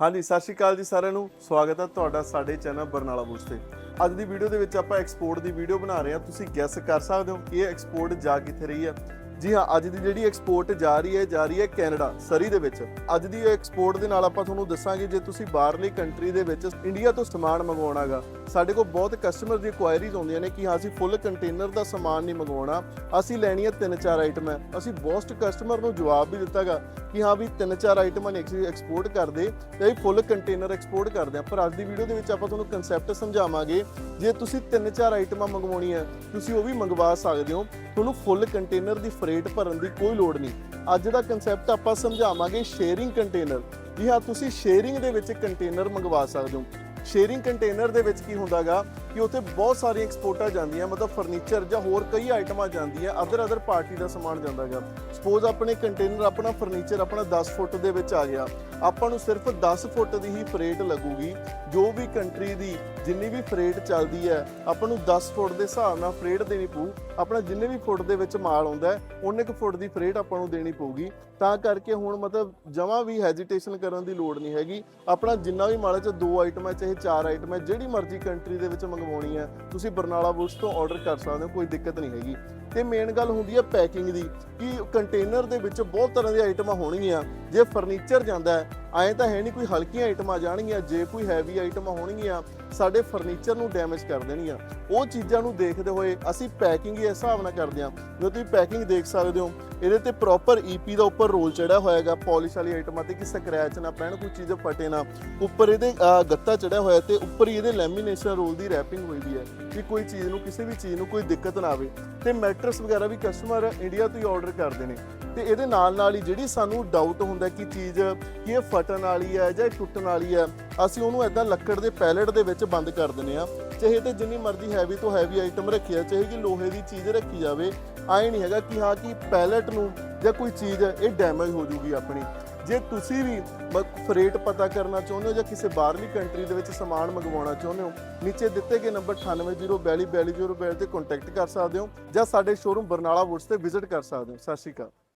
ਹਾਂਜੀ, ਸਤਿ ਸ਼੍ਰੀ ਅਕਾਲ ਜੀ ਸਾਰਿਆਂ ਨੂੰ। ਸਵਾਗਤ ਹੈ ਤੁਹਾਡਾ ਸਾਡੇ ਚੈਨਲ ਬਰਨਾਲਾ ਬੂਸ ਤੇ। ਅੱਜ ਦੀ ਵੀਡੀਓ ਦੇ ਵਿੱਚ ਆਪਾਂ ਐਕਸਪੋਰਟ ਦੀ ਵੀਡੀਓ ਬਣਾ ਰਹੇ ਹਾਂ। ਤੁਸੀਂ ਗੈਸ ਕਰ ਸਕਦੇ ਹੋ ਕਿ ਇਹ ਐਕਸਪੋਰਟ ਜਾ ਕਿੱਥੇ ਰਹੀ ਹੈ। ਜੀ ਹਾਂ, ਅੱਜ ਦੀ ਜਿਹੜੀ ਐਕਸਪੋਰਟ ਜਾ ਰਹੀ ਹੈ, ਜਾ ਰਹੀ ਹੈ ਕੈਨੇਡਾ, ਸਰੀ ਦੇ ਵਿੱਚ। ਅੱਜ ਦੀ ਐਕਸਪੋਰਟ ਦੇ ਨਾਲ ਆਪਾਂ ਤੁਹਾਨੂੰ ਦੱਸਾਂਗੇ ਜੇ ਤੁਸੀਂ ਬਾਹਰਲੀ ਕੰਟਰੀ ਦੇ ਵਿੱਚ ਇੰਡੀਆ ਤੋਂ ਸਮਾਨ ਮੰਗਵਾਉਣਾਗਾ ਸਾਡੇ ਕੋਲ ਬਹੁਤ ਕਸਟਮਰ ਦੀ ਕੁਆਇਰੀਜ਼ ਆਉਂਦੀਆਂ ਨੇ ਕਿ ਹਾਂ, ਅਸੀਂ ਫੁੱਲ ਕੰਟੇਨਰ ਦਾ ਸਮਾਨ ਨਹੀਂ ਮੰਗਵਾਉਣਾ, ਅਸੀਂ ਲੈਣੀਆਂ ਤਿੰਨ ਚਾਰ ਆਈਟਮਾਂ ਅਸੀਂ ਬੋਸਟ ਕਸਟਮਰ ਨੂੰ ਜਵਾਬ ਵੀ ਦਿੱਤਾਗਾ ਕਿ ਹਾਂ ਵੀ ਤਿੰਨ ਚਾਰ ਆਈਟਮਾਂ ਨੇ ਐਕਸਪੋਰਟ ਕਰਦੇ ਤੇ ਅਸੀਂ ਫੁੱਲ ਕੰਟੇਨਰ ਐਕਸਪੋਰਟ ਕਰਦੇ ਹਾਂ। ਪਰ ਅੱਜ ਦੀ ਵੀਡੀਓ ਦੇ ਵਿੱਚ ਆਪਾਂ ਤੁਹਾਨੂੰ ਕਨਸੈਪਟ ਸਮਝਾਵਾਂਗੇ, ਜੇ ਤੁਸੀਂ ਤਿੰਨ ਚਾਰ ਆਈਟਮਾਂ ਮੰਗਵਾਉਣੀਆਂ, ਤੁਸੀਂ ਉਹ ਵੀ ਮੰਗਵਾ ਸਕਦੇ ਹੋ। ਤੁਹਾਨੂੰ ਫੁੱਲ ਕੰਟੇਨਰ ਦੀ ਫਰੇਟ ਭਰਨ ਦੀ ਕੋਈ ਲੋੜ ਨਹੀਂ। ਅੱਜ ਦਾ ਕਨਸੈਪਟ ਆਪਾਂ ਸਮਝਾਵਾਂਗੇ ਸ਼ੇਅਰਿੰਗ ਕੰਟੇਨਰ ਜੀ ਹਾਂ, ਤੁਸੀਂ ਸ਼ੇਅਰਿੰਗ ਦੇ ਵਿੱਚ ਕੰਟੇਨਰ ਮੰਗਵਾ ਸਕਦੇ ਹੋ। ਸ਼ੇਅਰਿੰਗ ਕੰਟੇਨਰ ਦੇ ਵਿੱਚ ਕੀ ਹੁੰਦਾਗਾ? ਕਿ ਉੱਥੇ ਬਹੁਤ ਸਾਰੀਆਂ ਐਕਸਪੋਰਟਾਂ ਜਾਂਦੀਆਂ, ਮਤਲਬ ਫਰਨੀਚਰ ਜਾਂ ਹੋਰ ਕਈ ਆਈਟਮਾਂ ਜਾਂਦੀਆਂ ਅਦਰ ਅਦਰ ਪਾਰਟੀ ਦਾ ਸਮਾਨ ਜਾਂਦਾ ਗਾ ਸਪੋਜ਼ ਆਪਣੇ ਕੰਟੇਨਰ ਆਪਣਾ ਫਰਨੀਚਰ ਆਪਣਾ 10 ਫੁੱਟ ਦੇ ਵਿੱਚ ਆ ਗਿਆ। ਆਪਾਂ ਨੂੰ ਸਿਰਫ 10 ਫੁੱਟ ਦੀ ਹੀ ਫਰੇਟ ਲੱਗੂਗੀ। ਜੋ ਵੀ ਕੰਟਰੀ ਦੀ ਜਿੰਨੀ ਵੀ ਫਰੇਟ ਚੱਲਦੀ ਹੈ, ਆਪਾਂ ਨੂੰ 10 ਫੁੱਟ ਦੇ ਹਿਸਾਬ ਨਾਲ ਫਰੇਟ ਦੇਣੀ ਪਊ। ਆਪਣਾ ਜਿੰਨੇ ਵੀ ਫੁੱਟ ਦੇ ਵਿੱਚ ਮਾਲ ਆਉਂਦਾ ਹੈ, ਉਹਨੇ ਕੁ ਫੁੱਟ ਦੀ ਫਰੇਟ ਆਪਾਂ ਨੂੰ ਦੇਣੀ ਪਊਗੀ। ਤਾਂ ਕਰਕੇ ਹੁਣ ਮਤਲਬ ਜਮਾਂ ਵੀ ਹੈਜੀਟੇਸ਼ਨ ਕਰਨ ਦੀ ਲੋੜ ਨਹੀਂ ਹੈਗੀ। ਆਪਣਾ ਜਿੰਨਾ ਵੀ ਮਾਲ ਚ ਦੋ ਆਈਟਮ ਹੈ, ਚਾਹੇ ਚਾਰ ਆਈਟਮ ਹੈ, ਜਿਹੜੀ ਮਰਜ਼ੀ ਕੰਟਰੀ ਦੇ ਵਿੱਚ ਮੰਗ ਮੰਗਵਾਉਣੀ ਹੈ ਤੁਸੀਂ ਬਰਨਾਲਾ ਬੁਕਸ ਤੋਂ ਆਰਡਰ ਕਰ ਸਕਦੇ ਹੋ, ਕੋਈ ਦਿੱਕਤ ਨਹੀਂ ਹੈਗੀ। ਤੇ ਮੇਨ ਗੱਲ ਹੁੰਦੀ ਹੈ ਪੈਕਿੰਗ ਦੀ, ਕਿ ਕੰਟੇਨਰ ਦੇ ਵਿੱਚ ਬਹੁਤ ਤਰ੍ਹਾਂ ਦੀਆਂ ਆਈਟਮਾਂ ਹੋਣਗੀਆਂ। ਜੇ ਫਰਨੀਚਰ ਜਾਂਦਾ ਹੈ ਐਂ ਤਾਂ ਹੈ ਨਹੀਂ ਕੋਈ ਹਲਕੀਆਂ ਆਈਟਮਾਂ ਜਾਣਗੀਆਂ, ਜੇ ਕੋਈ ਹੈਵੀ ਆਈਟਮਾਂ ਹੋਣਗੀਆਂ, ਸਾਡੇ ਫਰਨੀਚਰ ਨੂੰ ਡੈਮੇਜ ਕਰ ਦੇਣਗੀਆਂ। ਉਹ ਚੀਜ਼ਾਂ ਨੂੰ ਦੇਖਦੇ ਹੋਏ ਅਸੀਂ ਪੈਕਿੰਗ ਹੀ ਇਸ ਹਿਸਾਬ ਨਾਲ ਕਰਦੇ ਹਾਂ। ਜੋ ਤੁਸੀਂ ਪੈਕਿੰਗ ਦੇਖ ਸਕਦੇ ਹੋ, ਇਹਦੇ ਤੇ ਪ੍ਰੋਪਰ ਈਪੀ ਦਾ ਉੱਪਰ ਰੋਲ ਚੜਿਆ ਹੈਗਾ ਪਾਲਿਸ਼ ਵਾਲੀ ਆਈਟਮਾਂ ਤੇ ਕਿ ਸਕ੍ਰੈਚ ਨਾ ਪੈਣ, ਕੋਈ ਚੀਜ਼ ਫਟੇ ਨਾ। ਉੱਪਰ ਇਹਦੇ ਗੱਤਾ ਚੜਿਆ ਹੋਇਆ ਤੇ ਉੱਪਰ ਹੀ ਇਹਦੇ ਲੈਮੀਨੇਸ਼ਨ ਰੋਲ ਦੀ ਰੈਪਿੰਗ ਹੋਈ ਦੀ ਹੈ ਕਿ ਕੋਈ ਚੀਜ਼ ਨੂੰ, ਕਿਸੇ ਵੀ ਚੀਜ਼ ਨੂੰ ਕੋਈ ਦਿੱਕਤ ਨਾ ਆਵੇ। ਤੇ ਮੈਟਰਸ ਵਗੈਰਾ ਵੀ ਕਸਟਮਰ ਇੰਡੀਆ ਤੋਂ ਹੀ ਆਰਡਰ ਕਰਦੇ ਨੇ। ਤੇ ਇਹਦੇ ਨਾਲ ਨਾਲ ਹੀ ਜਿਹੜੀ ਸਾਨੂੰ ਡਾਊਟ ਹੁੰਦਾ ਕਿ ਚੀਜ਼, ਕਿ ਇਹ ਫਟਣ ਵਾਲੀ ਹੈ ਜਾਂ ਇਹ ਟੁੱਟਣ ਵਾਲੀ ਹੈ, ਅਸੀਂ ਉਹਨੂੰ ਐਦਾਂ ਲੱਕੜ ਦੇ ਪੈਲਟ ਦੇ ਵਿੱਚ ਬੰਦ ਕਰ ਦਿੰਦੇ ਆ ਚਾਹੇ ਤੇ ਜਿੰਨੀ ਮਰਜ਼ੀ ਹੈਵੀ ਤੋਂ ਹੈਵੀ ਆਈਟਮ ਰੱਖੀ ਆ ਚਾਹੇ ਕਿ ਲੋਹੇ ਦੀ ਚੀਜ਼ ਰੱਖੀ ਜਾਵੇ, ਆਏ ਨਹੀਂ ਹੈਗਾ ਕਿ ਹਾਂ, ਕਿ ਪੈਲੇਟ ਨੂੰ ਜਾਂ ਕੋਈ ਚੀਜ਼, ਇਹ ਡੈਮੇਜ ਹੋ ਜੂਗੀ ਆਪਣੀ। ਜੇ ਤੁਸੀਂ ਵੀ ਫਰੇਟ ਪਤਾ ਕਰਨਾ ਚਾਹੁੰਦੇ ਹੋ ਜਾਂ ਕਿਸੇ ਬਾਹਰਲੀ ਕੰਟਰੀ ਦੇ ਵਿੱਚ ਸਮਾਨ ਮੰਗਵਾਉਣਾ ਚਾਹੁੰਦੇ ਹੋ, ਨੀਚੇ ਦਿੱਤੇ ਗਏ ਨੰਬਰ 9804242042 ਤੇ ਕੰਟੈਕਟ ਕਰ ਸਕਦੇ ਹੋ ਜਾਂ ਸਾਡੇ ਸ਼ੋਰੂਮ ਬਰਨਾਲਾ ਵੁੱਡਸ ਤੇ ਵਿਜ਼ਿਟ ਕਰ ਸਕਦੇ ਹੋ। ਸਤਿ ਸ਼੍ਰੀ ਅਕਾਲ।